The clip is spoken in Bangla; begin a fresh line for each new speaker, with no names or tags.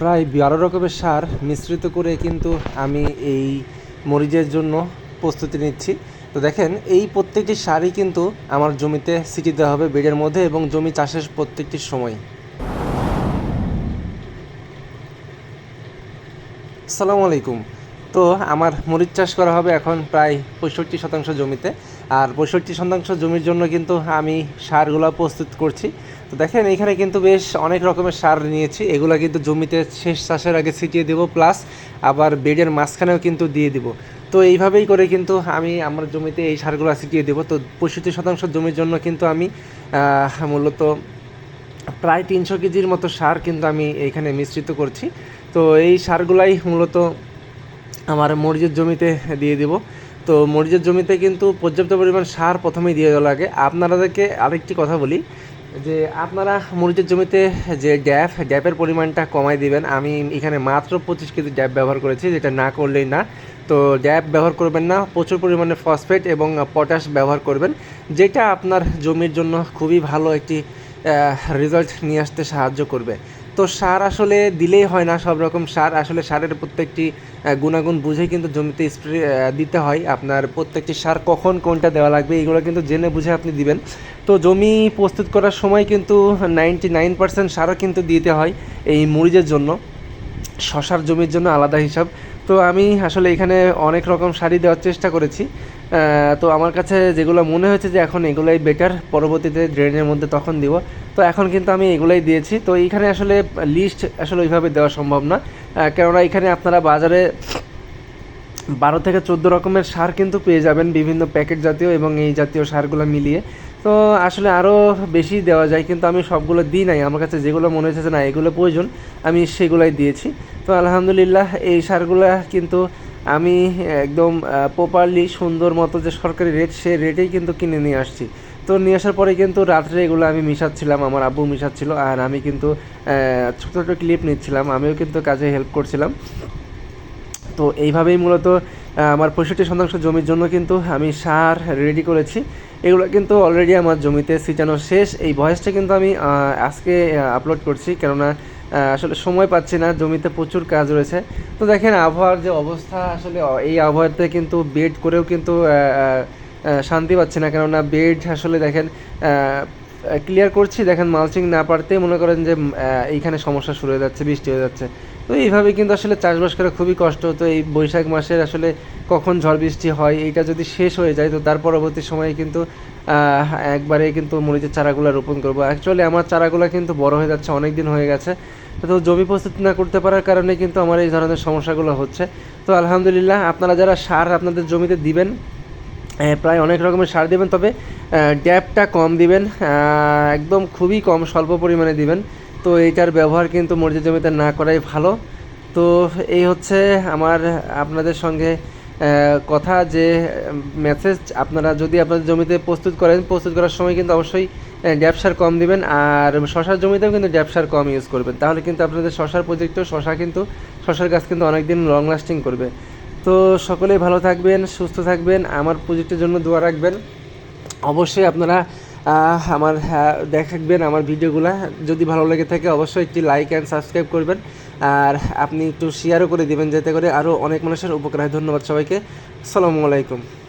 প্রায় বারো রকমের সার মিশ্রিত করে কিন্তু আমি এই মরিচের জন্য প্রস্তুতি নিচ্ছি। তো দেখেন, এই প্রত্যেকটি সারই কিন্তু আমার জমিতে ছিটিয়ে দেওয়া হবে বেডের মধ্যে এবং জমি চাষের প্রত্যেকটি সময়। আসসালামু আলাইকুম। তো আমার মরিচ চাষ করা হবে এখন প্রায় পঁয়ষট্টি শতাংশ জমিতে। আর পঁয়ষট্টি শতাংশ জমির জন্য কিন্তু আমি সারগুলো প্রস্তুত করছি। তো দেখেন, এখানে কিন্তু বেশ অনেক রকমের সার নিয়েছি। এগুলো কিন্তু জমিতে শেষ চাষের আগে ছিটিয়ে দেবো, প্লাস আবার বেডের মাঝখানেও কিন্তু দিয়ে দিব। তো এইভাবেই করে কিন্তু আমি আমার জমিতে এই সারগুলো ছিটিয়ে দেবো। তো পঁয়ষট্টি শতাংশ জমির জন্য কিন্তু আমি মূলত প্রায় তিনশো কেজির মতো সার কিন্তু আমি এইখানে মিশ্রিত করছি। তো এই সারগুলাই মূলত আমার মরিচের জমিতে দিয়ে দিব। তো মরিচের জমিতে কিন্তু পর্যাপ্ত পরিমাণ সার প্রথমেই দিয়ে দেওয়া লাগে। আপনাদেরকে আরেকটি কথা বলি যে আপনারা মরিচের জমিতে যে ড্যাপ ড্যাপের পরিমাণটা কমাই দিবেন, আমি এখানে মাত্র পঁচিশ কেজি ড্যাপ ব্যবহার করেছি, যেটা না করলেই না। তো ড্যাপ ব্যবহার করবেন না, প্রচুর পরিমাণে ফসফেট এবং পটাশ ব্যবহার করবেন, যেটা আপনার জমির জন্য খুবই ভালো একটি রেজাল্ট নিয়ে আসতে সাহায্য করবে। তো সার আসলে দিলেই হয় না সব রকম সার। আসলে সারের প্রত্যেকটি গুণাগুণ বুঝে কিন্তু জমিতে স্প্রে দিতে হয়। আপনার প্রত্যেকটি সার কখন কোনটা দেওয়া লাগবে এগুলো কিন্তু জেনে বুঝে আপনি দিবেন। তো জমি প্রস্তুত করার সময় কিন্তু নাইনটি নাইন পার্সেন্ট সারও কিন্তু দিতে হয় এই মরিচের জন্য। শশার জমির জন্য আলাদা হিসাব। তো আমি আসলে এখানে অনেক রকম শাড়ি দেওয়ার চেষ্টা করেছি। তো আমার কাছে যেগুলো মনে হয়েছে যে এখন এগুলাই বেটার পরবর্তীতে ড্রেনের মধ্যে তখন দিব। তো এখন কিন্তু আমি এগুলাই দিয়েছি। তো এইখানে আসলে লিস্ট আসলে ওইভাবে দেওয়া সম্ভব না। কেননা এখানে আপনারা বাজারে বারো থেকে চোদ্দ রকমের সার কিন্তু পেয়ে যাবেন বিভিন্ন প্যাকেট জাতীয় এবং এই জাতীয় সারগুলো মিলিয়ে। তো আসলে আরও বেশি দেওয়া যায়, কিন্তু আমি সবগুলো দিই নাই। আমার কাছে যেগুলো মনে হয়েছে না, এগুলো প্রয়োজন, আমি সেগুলোই দিয়েছি। তো আলহামদুলিল্লাহ, এই সারগুলো কিন্তু আমি একদম প্রপারলি সুন্দর মতো যে সরকারি রেট সে রেটেই কিন্তু কিনে নিয়ে আসছি। তো নিয়ে আসার পরে কিন্তু রাত্রে এগুলো আমি মিশাচ্ছিলাম, আমার আব্বু মিশাচ্ছিল, আর আমি কিন্তু ছোটো ছোটো ক্লিপ নিচ্ছিলাম, আমিও কিন্তু কাজে হেল্প করছিলাম। তো এইভাবেই মূলত আমার পঁয়ষট্টি শতাংশ জমির জন্য কিন্তু আমি সার রেডি করেছি। এগুলো কিন্তু অলরেডি আমার জমিতে ছিটানো শেষ। এই ভয়েসটা কিন্তু আমি আজকে আপলোড করছি। কেননা আসলে সময় পাচ্ছি না, জমিতে প্রচুর কাজ রয়েছে। তো দেখেন, আবহাওয়ার যে অবস্থা, আসলে এই আবহাওয়াতে কিন্তু বেড করেও কিন্তু শান্তি পাচ্ছি না। কেননা বেড আসলে দেখেন ক্লিয়ার করছি, দেখেন মালচিং না পারতেই মনে করেন যে এইখানে সমস্যা শুরু হয়ে যাচ্ছে, বৃষ্টি হয়ে যাচ্ছে। তো এইভাবে কিন্তু আসলে চাষবাস করা খুবই কষ্ট। তো এই বৈশাখ মাসের আসলে কখন ঝড় বৃষ্টি হয়, এইটা যদি শেষ হয়ে যায়, তো তার পরবর্তী সময়ে কিন্তু একবারে কিন্তু মরিচের চারাগুলো রোপণ করব। অ্যাকচুয়ালি আমার চারাগুলো কিন্তু বড় হয়ে যাচ্ছে অনেক দিন হয়ে গেছে। তো জমি প্রস্তুত না করতে পারার কারণে কিন্তু আমার এই ধরনের সমস্যাগুলো হচ্ছে। তো আলহামদুলিল্লাহ আপনারা যারা সার আপনাদের জমিতে দিবেন প্রায় অনেক রকমের সার দেবেন, তবে ড্যাপটা কম দিবেন একদম খুবই কম স্বল্প পরিমাণে দিবেন। তো এইটার ব্যবহার কিন্তু মরিচের জমিতে না করাই ভালো। তো এই হচ্ছে আমার আপনাদের সঙ্গে কথা যে মেসেজ আপনারা যদি আপনাদের জমিতে প্রস্তুত করেন প্রস্তুত করার সময় কিন্তু অবশ্যই ড্যাপ সার কম দিবেন আর শশার জমিতেও কিন্তু ড্যাপ সার কম ইউজ করবেন। তাহলে কিন্তু আপনাদের শশার প্রজেক্টেও শশা কিন্তু শশার গাছ কিন্তু অনেক দিন লং লাস্টিং করবে। তো সকলেই ভালো থাকবেন সুস্থ থাকবেন আমার প্রজেক্টের জন্য দোয়া রাখবেন। অবশ্যই আপনারা আমার হ্যাঁ, দেখবেন আমার ভিডিওগুলো যদি ভালো লেগে থাকে অবশ্যই একটি লাইক অ্যান্ড সাবস্ক্রাইব করবেন। আর আপনি একটু শেয়ারও করে দেবেন, যাতে করে আরও অনেক মানুষের উপকার হয়। ধন্যবাদ সবাইকে। আসসালামু আলাইকুম।